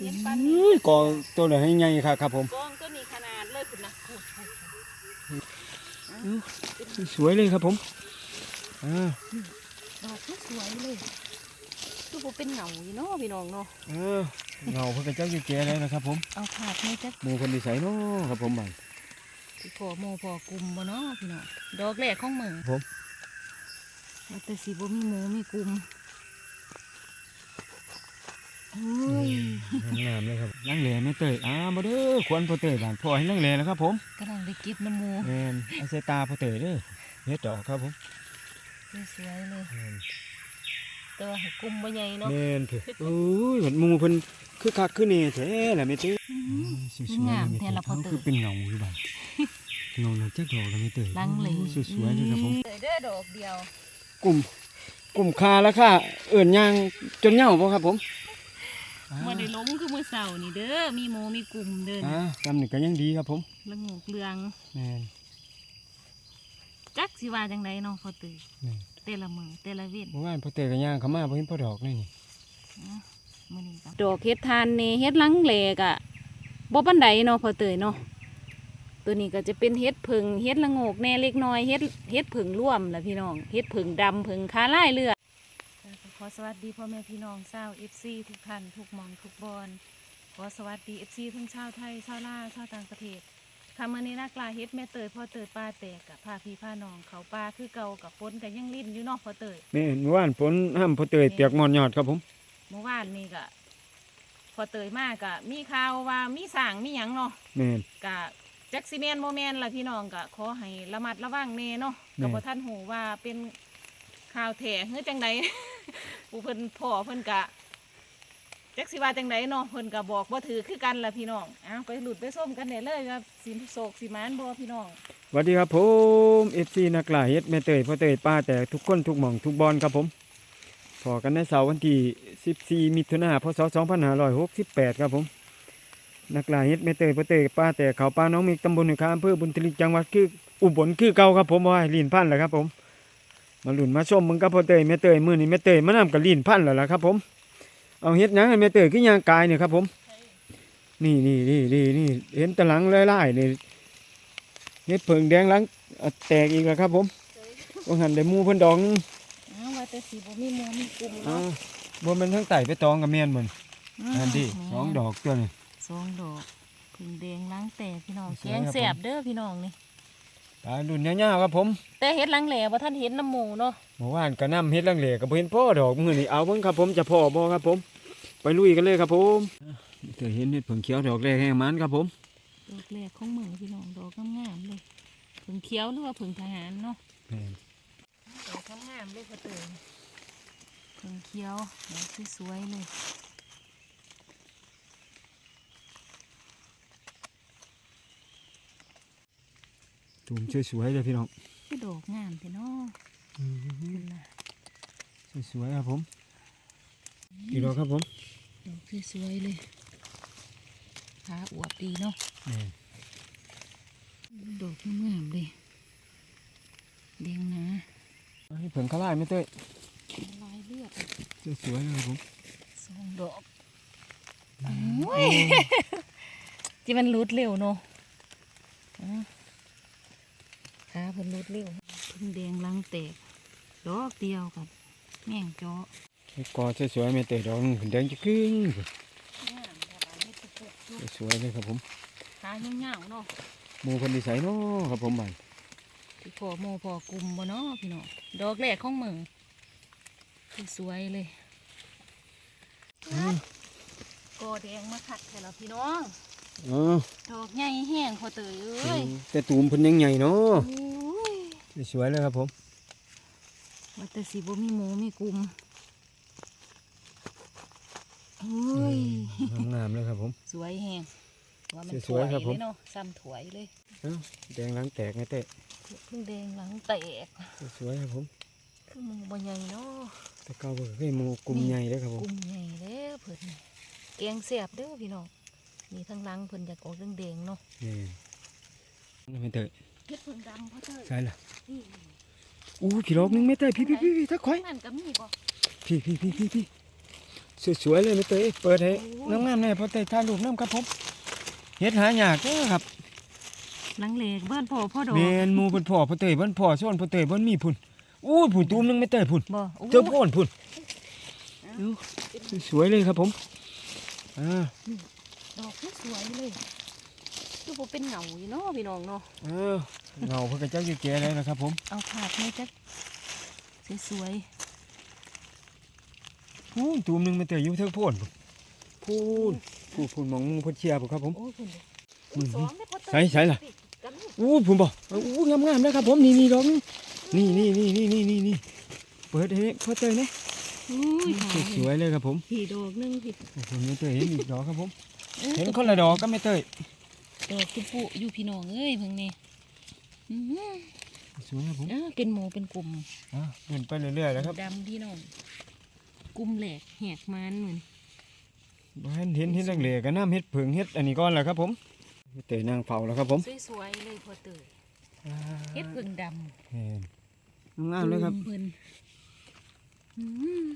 เห็นปันนี่อุ้ยกองตัวไหนให้ใหญ่ครับครับผม กองตัวนี้ขนาดเลยคุณนะโอ้โหสวยเลยครับผมอ่าดอกมันสวยเลยคือบ่เป็นเหงาอยู่เนาะพี่น้องเนาะเออเงาเพิ่นกระเจ้าอยู่แก่แล้วนะครับ ผมเอาขาดนี่จักหมู่คนที่ใส่เนาะครับผมบังสิพอโมพอกลุ่มบ่เนาะพี่น้องดอกแรกของมือผมว่าแต่สิบ่มีหมูมีกลุ่มเฮ้ย งามเลยครับลังแหล่ไม่เตยอ่ามาเด้อควรพอเตยบ้านพ่อให้ลังแหล่แล้วครับผมกำลังได้เก็บน้ำหมูแม่นเอาใส่ตาพอเตยเด้อเฮ็ดดอกครับผมสวยๆเลยแม่นแต่ว่าให้กลุ่มบ่ใหญ่เนาะแม่นเถอะโอ้ยเหมือนหมู่เพิ่นคือคักคือแน่แท้แหละแม่เตยสวยๆงามเลยแท้ละพอเขาเตคือยเป็นเงาอยู่บ้านเงาเราจักดอกแล้วไม่เตยลังเลยโอ้สวยๆเลยครับผมเด้อดอกเดียว กลุ่มกลุ่มคาแล้วค่ะเอิ่นยางจนเหงาบ่ครับผมเมื่อได้ล้มคือมื้อเช้านี่เด้อ มีหมูมีกลุ่มเด้ออ่าจำหนึ่งก็ยังดีครับผมละงกเรืองแม่นจักสิว่าจังไดเนาะพอตื่นแม่นแต่ละมือแต่ละเว้นเมื่อวานพอเตยกับย่างเขามาบ่เห็นพอดอกเลยนี่มื้อนี้ก็ดอกเฮ็ดทานนี่เฮ็ดหลังแหลกอะบ่ปานใดเนาะพอเตยเนาะตัวนี้ก็จะเป็นเฮ็ดผึ่งเฮ็ดละโงกแหน่เล็กน้อยเฮ็ดเฮ็ดผึ่งร่วมล่ะพี่น้องเฮ็ดผึ่งดำผึ่งคาลายเลือดข อสวัสดีพ่อแม่พี่น้องชาว FC ทุกท่านทุกหมองทุกบอนขอสวัสดี FC ทั้งชาวไทยชาวลาวชาวต่างประเทศค่ะมื่อนี้นักลาเฮ็ดแม่เตยพ่อเตยป้าแตกกับพาพี่พาน้องเขาป้าคือเก่ากับฝนกันยังลิ้นอยู่เนาะพ่อเตยแม่นเมื่อวานฝนห้ามพอเตยเปียกหมอนยอดครับผม เมื่อวานนี่ก็พ่อเตยมากกะมีข่าวว่ามีสร้างมีหยังเนาะ แม่น กะจักซิเมนโมแมนล่ะพี่น้องกะขอให้ระมัดระวังแน่เนาะแม่ กับพ่ท่านหูว่าเป็นข่าวแถ่เฮ้ยจังใด ผู้เพิ่นพ่อเพิ่นกะจักสิว่าจังใดเนาะเพิ่นกะบอกบ่ถือคือกันล่ะพี่น้องเอาไปหลุดไปส้มกันได้เลยว่าสิโศกสิมานบ่พี่น้องสวัสดีครับผม FC นักล่าเฮ็ดแม่เตยพอเตยป้าแต่ทุกคนทุกหม่องทุกบอลครับผมพอกันในเสาร์วันที่14มิถุนายนพศ2568ครับผมนักล่าเฮ็ดแม่เตยพอเตยป้าแต่เขาป้าน้องมีตำบลหนึ่งคาอำเภอบุญทลิกจังหวัดคืออุบลคือเก่าครับผมว่าลีนพันธ์แหละครับผม มาหลุนมาชมมึงกับพอเตยแม่เตยมื้อนี้แม่เตยมานำกับลีนพันธุ์แล้วล่ะครับ ผม เอาเฮ็ดหยังให้แม่เตยคือย่างกายเนี่ยครับ ผม นี่นี่นี่นี่นี่เห็นแตะหลังลายๆนี่เฮ็ดเพิงแดงหลังอะแตกอีกแล้วครับ ผมว่าหันได้หมูเพิ่นดองนึงอ้าวว่าแต่สีบ่มีหมูมีกลุ่มอ่าเนาะบ่แม่นทั้งไต่ไปตองกับแม่นเหมือนอันนี้สองดอกตัวนี่ สองดอกผึ่งแดงล้างแต่พี่น้องสวยแกงครับแสบเด้อพี่น้องนี่ ปลารุ่นยาวๆครับผมแต่เฮ็ดหลังแหล่บ่ท่านเห็นน้ำหมูเนาะเมื่อวานก็นำเฮ็ดลังเลก็บ่เห็นพ่อดอกมื้อนี้เอาเบิ่งครับผมจะพ่อบ่ครับผม ไปลุยกันเลยครับผมเธอเห็นเฮ็ดเพิ่งเขียวดอกแรกแห้งมันครับผมดอกแรกของมือพี่น้องดอกงามๆเลยผึ่งเขียวหรือว่าผึ่งทหารเนาะแม่นดอกงามๆเลยกระเตยผึ่งเขียวดอกสวยๆเลย ตูมสวยๆเลยพี่น้องคือดอกงามพี่น้องคุณน่ะสวยๆครับผมอีกดอกครับผมดอกสวยๆเลยขาอวบดีเนาะแม่นดอกงามๆเลยแดงนะให้เพิ่งเขาลายไม่เต้ยลายเลือดสวยๆเลยครับผมสองดอกโอ้ยที่มันรูดเร็วเนาะอะ ขาเพิ่นรูดเร็วเพิ่งแดงลังแตกดอกเดียวกับแม่งเจาะให้กอสวยๆไม่เต้ยดอกหนึ่งแดงจะครึ่งงามแบบนี้ตุกๆอยู่สวยๆเลยครับผมขาเหี่ยวๆเนาะหมูคนดีใสเนาะครับผมบันที่พอโมพอกลุ่มบ่เนาะพี่น้องดอกแรกของมือคือสวยเลยกอแดงมาขัดให้เราพี่น้อง อ๋อดอกใหญ่แห้งพอเตยเอ้ยแต่ตูมเพิ่นยังใหญ่เนาะโอ้ยสวยๆเลยครับผมว่าแต่สิบ่มีหมูมีกลุ่มโอ้ยงามๆเลยครับผม สวยแห้งว่ามันสวยๆครับผมเลยเนาะซ้ำถวยเลยเอ้าแดงหล้างแตกไม่เต้ยเพิ่งแดงหลังแตก สวยๆครับผมคือหมูบ่ใหญ่เนาะแต่เก่าเบิ่งให้หมูกลุ่มใหญ่เลยครับผมกลุ่มใหญ่เด้อเพิ่นแกงแซ่บเด้อพี่น้อง นี่ทั้งหลังเพิ่นอยากออกแดงๆเนาะนี่ไม่เต้ยเฮ็ดเพิ่นดำเพราะเจ้ยใช่ล่ะนี่อู้กี่ดอกหนึงไม่เต้ยพี่พี่พี่พี่ถ้าค่อยนั่นก็มีบ่พี่พี่พี่พี่พี่สวยๆเลยไม่เตยเปิดให้งามๆแน่พอเตยถ่ายรูปน้ำครับผมเฮ็ดหายากเด้อครับหลังเลเบิ้นพ่อพ่อดอกแมนหมูเพิ่นพ่อพอเตยเพิ่นพ่อส่วนพอเตยเพิ่นมีพุ่นอู้พุ่นตูมหนึงไม่เตยพุ่นบ่เจ้าพ่นพุ่นอู้สวยๆเลยครับผมอ่า ดอกสวยเลยคือบ่เป็นเหงาอยู่เนาะพี่น้องเนาะเออเงาเพิ่นก็จักอยู่แก่แล้วนะครับผมเอาผาดให้จักสวยพูนตูมหนึงไม่เตยอยู่เทิงโพ่นพุ่นพูนพูนพูนมองหมูเพิ่นเชียร์บ่ครับผมๆโอ้ยเพิ่นอืมสองเด้อพ่อเตยใส่ใส่ล่ะกันลูกอู้พุ่นบ่อู้งามๆนะครับผมนี่นี่ดอกนึงนี่นี่นี่นี่นี่นี่นี่เปิดให้พอเตยนะอุ้ยหาสวยๆเลยครับผมพี่ดอกหนึงพี่โอ้โหไม่เตยเห็นอีกดอกครับผมอ้ย เห็นคนละดอกก็ไม่เตยดอกกุปุอยู่พี่น้องเอ้ยเพิ่งนี่อื้อหือสวยครับผมอ่าเป็นหมูเป็นกลุ่มอะเดินไปเรื่อยๆแล้วครับดำพี่น้องกลุ่มแหลกแหกมันเหมือนบ่เห็นเห็นเห็นดังเหลก็น้ำเฮ็ดผึ่งเฮ็ดอันนี้ก่อนแหละครับผมไม่เตยนางเฝ้าแล้วครับผมสวยๆเลยพ่อเตยเฮ็ดเเพิ่งดำห็นงามเลยครับเพิ่นอื้อ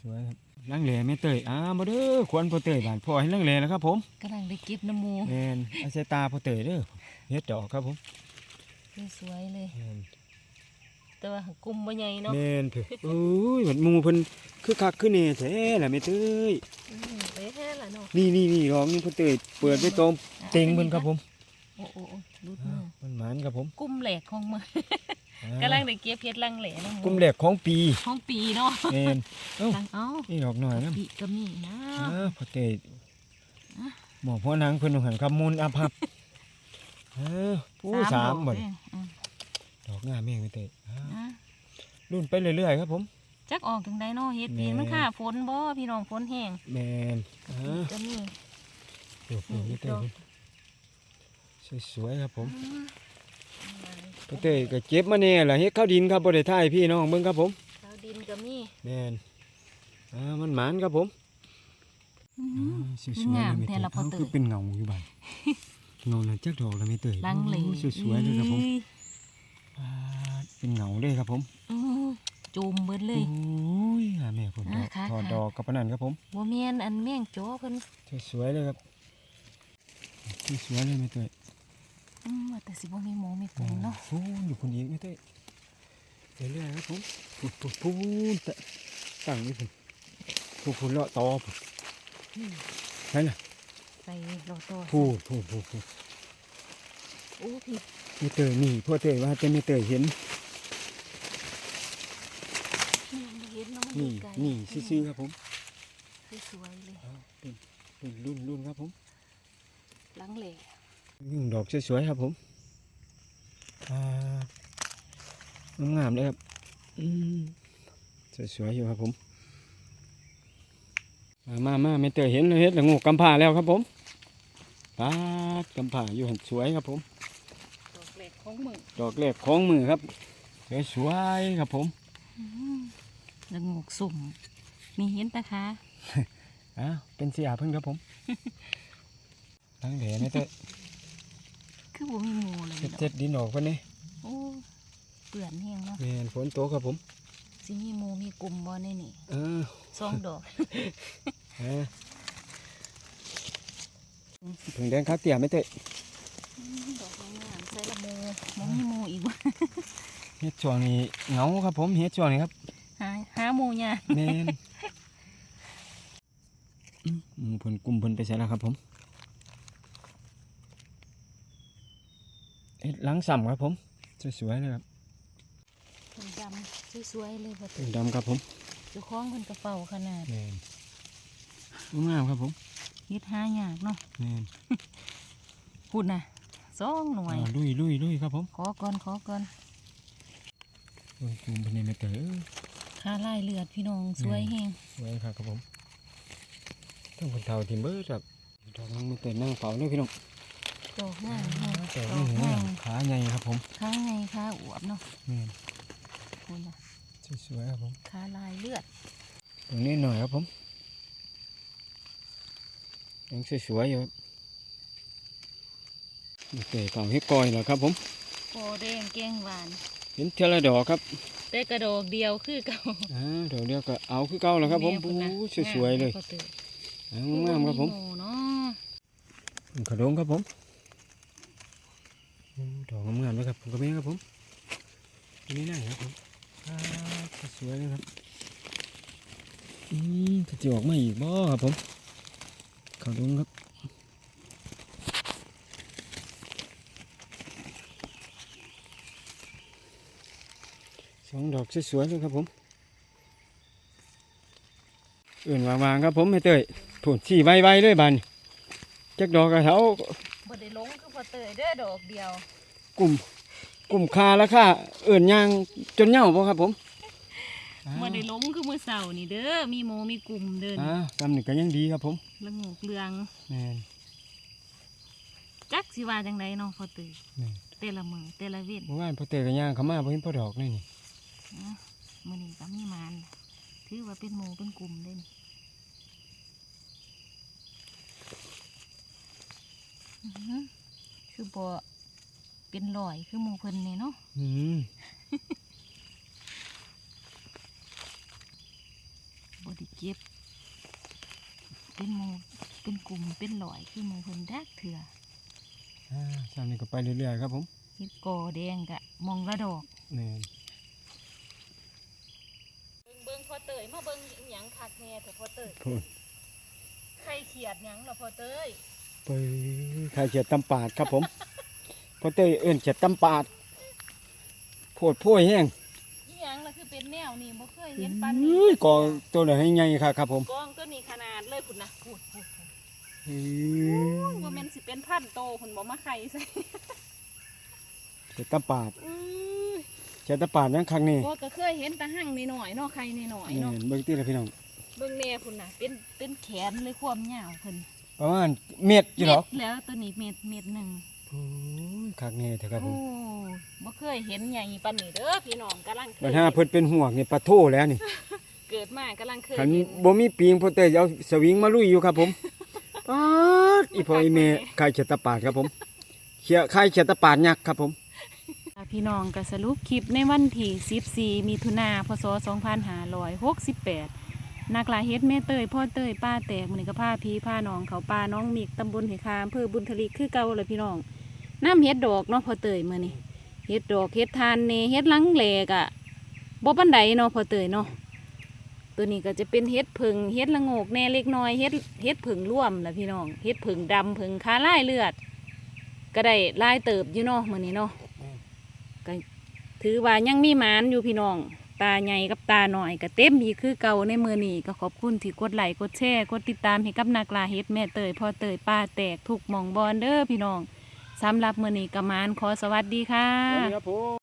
สวยครับ ลังเหลไม่เตยอ่ามาเด้อควรพอเตยบานพ่อให้ลังเหลแล้วครับ ผมกำลังได้เก็บน้ำหมูแม่นอาศัยตาพอเตยเด้อเฮ็ดดอกครับผมสวยๆเลย แม่นแต่ว่ากลุ่มบ่ใหญ่เนาะแม่นเถอะโอ้ยบัดหมูเพิ่นคือคักคือแน่แท้ล่ะไม่เตย อืมเด้แท้ล่ะเนาะ นี่นี่นี่ดอกนี่พอเตยเปิดไปตรงเต็งเพิ่นครับผม โอ้โอ้โอ้รุดอ่ามือมันหมานครับผมกลุ่มแหลกของมืออ่ากำลังได้เก็บเฮ็ดลังแหลน้ำหมูกลุ่มแรกของปีของปีเนาะแม่นเอ้าลังเอ้านี่ดอกหน่อยนะปีก็มีนะอ่าพอเตยหมอพ่อนางเพิ่นหันคำมูลอาภัพเออผู้สามดบ่อกนี่เด้อืมดอกงามแม่งไม่เตยอ่าอะรุ่นไปเรื่อยๆครับผมจักออกถึงได้เนาะเฮ็ดปีแม่มันค่าฝนบ่พี่น้องฝนแห้งแมนอ่าก็มีดอกนี่ไม่เตย สวยๆครับผมพอเตยก็เก็บมาแน่ล่ะเฮ็ดข้าวดินครับบ่ได้ท่ายพี่น้องเบิ่งครับผมดาวดินก็มีแมนอ่ามันหมานครับผมอื้ออ่าหือสวยๆงามเลยไม่แท้เตยละพ่อเขาเตยคือเป็นเงาอยู่บ้านเงาแล้วจักดอกแล้วไม่เตยลังเลโอ้สวยๆเลยครับผมอ้อ่าเป็นเงาเลยครับผมอื้อจูมเบิดเลยโอ้ยหาแม่ผมดอ่าอกค่ะถอดค่ะดอกกับปานนันครับผมบ่แม่นอันแม่งจ้อเพิ่นสวยๆเลยครับสวยๆเลยไม่เตยอืมว่าแต่ สิบ่มีหมูมีกลุ่มเนาะโอ้อยู่คนอีกไม่เตยเรื่อยๆครับผมพูดพูดพูดแต่ตั้งนี่ผมพูดพูเลาะตอผมอืมใช่น่ะใส่โลโต้พูดพูดพูดพูโอ้พี่ไม่เตยนี่พ่อเตยว่าจะไม่เตยเห็นยังบ่เห็นเนาะมันนี่อยู่ไกลนี่ซื่อๆครับผมสวยๆเลยเป็นรุ่นรุ่นครับผมหลังเหลยิ่งดอกสวยๆครับผม อ่างามๆเลยครับอืมสวยๆอยู่ครับผมมามามาไม่เตยเห็นเลยเห็นละงูกำผ่าแล้วครับผมปาดกำผ่าอยู่หันสวยครับผม ดอกเหลของมึงดอกแรกของมือครับสวยๆครับผมละงกสุ่มมีเห็นปะคะอ่าเป็นเสียเพิ่งครับผมตั้งเดไม่เตย คือบ่มีหมูเลยเจ็ดดอกเจ็ดดินออกปะนี่โอ้เปื่อนแห้งเนาะแมนฝนตกครับผมสิมีหมูมีกลุ่มบ่ในนี่เออสองดอกเออถึงแดงครับเตี่ยไม่เตะดอกงามๆใส่ละหมูบ่มีหมูอีกบ่เฮ็ดช่วงนี้เหงาครับผมเฮ็ดช่วงนี้ครับหาหาหมูยากแมนอืมหมูเพิ่นกลุ่มเพิ่นไปใส่แล้วครับผม เฮ็ดหลังซ้ำครับผม สวยๆเลยครับเป็นดำสวยๆเลยบ่เป็นดำครับผมเจ้าของเพิ่นกระเป๋าขนาดแมนงามครับผมเฮ็ดหายากเนาะแมนพูดน่ะสองหน่วยอ่าลุยลุยลุยครับผม ขอก่อนขอก่อนเบิ่งกลุ่มเพิ่นนี่ไม่เตะค่าลายเลือดพี่น้องสวยแฮงสวยครับครับผมต้องคนเฒ่าที่เบิดครับดอกนึงไม่เตะนั่งเฝ้าเลยพี่น้อง ดอกงามแฮงแต่ดนี่อกหัวงามขาใหญ่ครับผมขาไงขาอวบเนาะแม่นพูดน่ะสวยๆครับผม ขาลายเลือดตรงนี้หน่อยครับผมยังสวยๆอยู่ครับนี่เตะเก่าให้กอยแล้วครับผมโอแดงแกงหวาน เห็นเทละดอกครับแต่กระดอกเดียวคือเก่าอ่าดอกเดียวก็เอาคือเก่าแล้วครับผมแพุ่นน่ะโอ้ยสวยๆเลยงามพ่อเตยอ่างามๆครับผมโอ้เนาะ ขนมครับผม ดอกงามๆเลยครับผมก็แม่ครับผมนี่น่าครับผมสวยเลยครับอืมจะจออกมาอีกบ่ครับผมขนมครับสองดอกสวยๆเลยครับผมอื่นวางๆครับผมไม่เตยผุนสี่ใบๆเลยบานจักดอกกระเท้า บ่ได้ลงคือพ่อเตยเด้อดอกเดียว กลุ่ม กลุ่มคาราคาเอื่นยางจนเหย่าบ่ครับผมบ่ได้ลงคือมื้อเช้านี่เด้อมีโมมีกลุ่มเดินอ่าทำหนึ่งก็ยังดีครับผมละงกเรืองแม่นจักสิว่าจังไดเนาะพ่อเตยแม่นแต่ละมื้อแต่ละเว้นเมื่อวานพอเตยกับย่างเขามาบ่เห็นพอดอกเลยนี่นะมื้อนี้ก็มีมานถือว่าเป็นหมู่เป็นกลุ่มเด้นอื้อหือ คือบ่เป็นรอยคือหมู่เพิ่นนี่เนาะอืมบ่ได้เก็บ เป็นหมู่เป็นกลุ่มเป็นรอยคือหมู่เพิ่นดักเถื่ออ่าทำนี่ก็ไปเรื่อยๆครับผมเฮ็ดกอแดงกะมองละดอกแม่นเบิ่งเบิ่งพอเตยมาเบิ่งหยังคักแน่เถอะพอเตยพูดใครเขียดหยังล่ะพอเตย ไปใครเจ็ดตำปาดครับผมพอเตยเอื่นเจ็ดตำปาดโพดโพ่ยแห้งอีหยังล่ะคือเป็นแนวนี่บ่เคยเห็นปานอุ้นี้ยกองตัวไหนให้ใหญ่ครับครับผมกองตัวนี้ขนาดเลยพุ่นนะพูดพูดพูดอืโอ้มยว่าแม่นสิเป็นพันโตพุ่นบ่มาไข่ใส่เจ็ดตำปาดอื้อเจ็ดตำปาดยังครั้งนี้บ่ก็เคยเห็นแตาหั่งน้อยๆเนาะไข่น้อยนี่ๆเนาะเบิ่งตีเลยพี่น้องเบิ่งแน่พุ่นน่ะเป็นเป็นแขนเลยความยาวเพิ่น ประมาณเม็ดอยู่หรอเม็ดแล้วตัวนี้เม็ดเม็ดหนึงโอ้ยคักแน่เถอะครับผโอ้มบ่เคยเห็นใหญ่ปานนี้เด้อพี่น้องกำลังเคยบัดห้าเพิ่นเป็นห่วงนี่ปะโทแล้วนี่เกิดมากำลังเคยคันเห็นบ่มีปีงพ่อเตยเอาสวิงมาลุยอยู่ครับผมปาดอีพ่ออีแม่ไข่เฉดตะปาดครับผมเขียไข่เฉดตะปาดยักษ์ครับผมพี่น้องก็สรุปคลิปในวันที่14มิถุนาพศ2568 นักลาเฮ็ดแม่เตยพ่อเตยป้าแตกมื้อนี้ก็พาพี่พาน้องเขาป้าน้องมิกตำบลเหคาอำเภอบุญทลีคือเก่าเลยพี่น้องน้ำเฮ็ดดอกเนาะพ่อเตยมื้อนี้เฮ็ดดอกเฮ็ดทานเนเฮ็ดหลังแหลกอะบ่ปานใดเนาะพ่อเตยเนาะตัวนี้ก็จะเป็นเฮ็ดผึ่งเฮ็ดละโงกแหน่เล็กน้อยเฮ็ดเฮ็ดผึ่งร่วมล่ะพี่น้องเฮ็ดผึ่งดำผึ่งขาลายเลือด ก็ได้ลายเติบอยู่เนาะมื้อนี้เนาะก็ถือว่ายังมีหมานอยู่พี่น้อง ตาใหญ่กับตาหน่อยก็เต็มอีกคือเก่าในมือนี่ก็ขอบคุณที่กดไลค์กดแชร์กดติดตามให้กับนักลาเฮ็ดแม่เตยพ่อเตยป้าแตกถูกมองบอลเด้อพี่น้องสำหรับมือนี่กระมานขอสวัสดีค่ะ สวัสดีครับผม